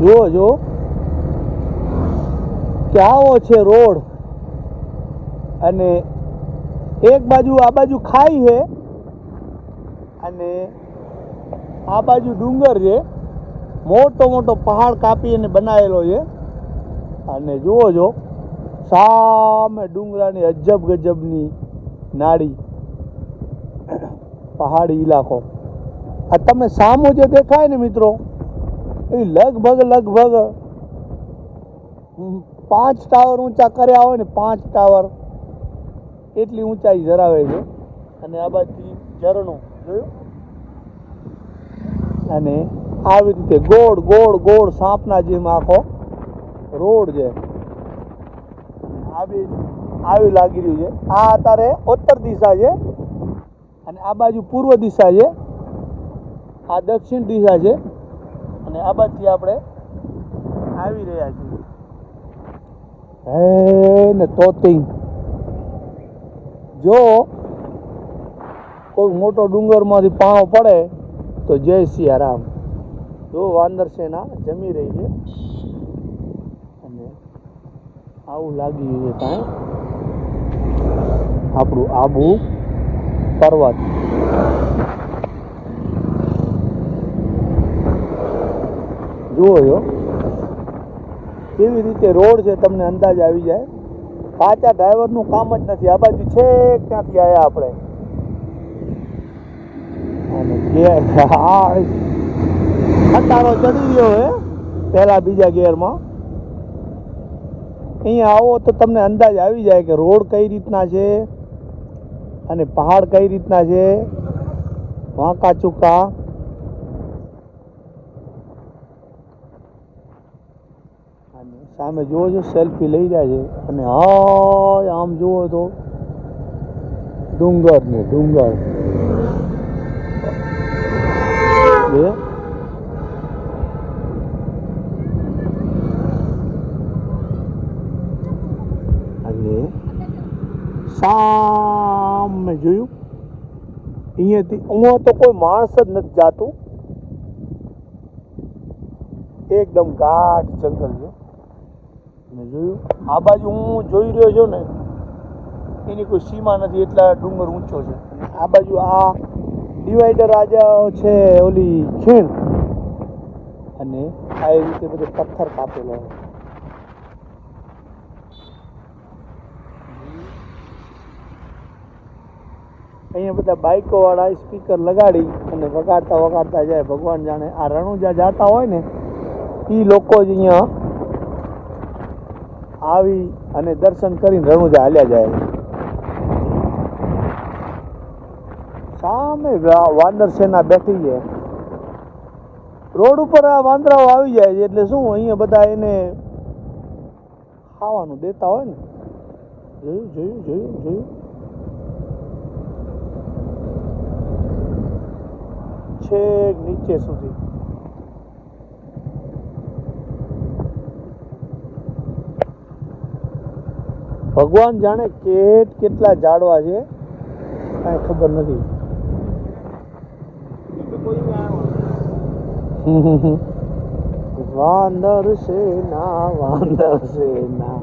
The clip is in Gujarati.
જુઓ જો કે આવો છે રોડ? અને એક બાજુ આ બાજુ ખાઈ છે અને આ બાજુ ડુંગર છે. મોટો મોટો પહાડ કાપી અને બનાવેલો છે. અને જુઓ જો સામે ડુંગરાની અજબ ગજબની નાડી પહાડી ઇલાકો. આ તમે સામો જે દેખાય ને મિત્રો એ લગભગ લગભગ પાંચ ટાવર ઊંચા કર્યા હોય ને પાંચ ટાવર એટલી ઊંચાઈ ધરાવે છે. અને આ બાજુ ઝરણું જોયું? અને આવી રીતે ગોળ ગોળ ગોળ સાપના જેમ આખો રોડ છે. આવી આવી લાગી રહ્યું છે. આ અત્યારે ઉત્તર દિશા છે અને આ બાજુ પૂર્વ દિશા છે. આ દક્ષિણ દિશા છે. અને આ બાજુથી આપણે આવી રહ્યા છીએ. હે ને તોતિંગ જો કોઈ મોટો ડુંગરમાંથી પાણો પડે તો જય સિયારામ જો વાંદર સેના જમી રહી છે. અને આવું લાગી છે કાંઈ. આપણું આબુ પર્વત. જુઓ છો કેવી રીતે રોડ છે તમને અંદાજ આવી જાય. પાછા ડ્રાઈવરનું કામ જ નથી. આ બાજુ છે ત્યાંથી આવ્યા આપણે. ખટારો ચડી ગયો હે, પહેલા બીજા ગેરમાં અહીંયા આવો તો તમને અંદાજ આવી જાય કે રોડ કઈ રીતના છે અને પહાડ કઈ રીતના છે. વાંકા ચૂકા અને સામે જુઓ છો સેલ્ફી લઈ રહ્યા છે અને હા આમ જુઓ તો ડુંગર ને ડુંગર. અને સામે જોયું, અહીંયાથી અહીંયા તો કોઈ માણસ જ નથી જાતું. એકદમ ગાઢ જંગલ છે. અને જોયું, આ બાજુ હું જોઈ રહ્યો છું ને, એની કોઈ સીમા નથી, એટલા ડુંગર ઊંચો છે. આ બાજુ આ ડિવાઈડર આજે છે, ઓલી ખીણ અને આ એ રીતે બધો પથ્થર કાપેલો અહીંયા બધા બાઈકો વાળા સ્પીકર લગાડી અને વગાડતા વગાડતા જાય, ભગવાન જાણે આ રણુજા જાતા હોય ને એ લોકો જ અહીંયા આવી અને દર્શન કરીને રણુજા હાલ્યા જાય. સામે વાંદર સેના બેઠી છે. રોડ ઉપર આ વાંદરાઓ આવી જાય છે, એટલે શું અહીંયા બધા એને ખાવાનું દેતા હોય ને? જોયું જોયું જોયું જોયું. છેક નીચે સુધી. ભગવાન જાણે કેટ કેટલા જાડવા છે? કાંઈ ખબર નથી. વાંદર સેના વાંદર સેના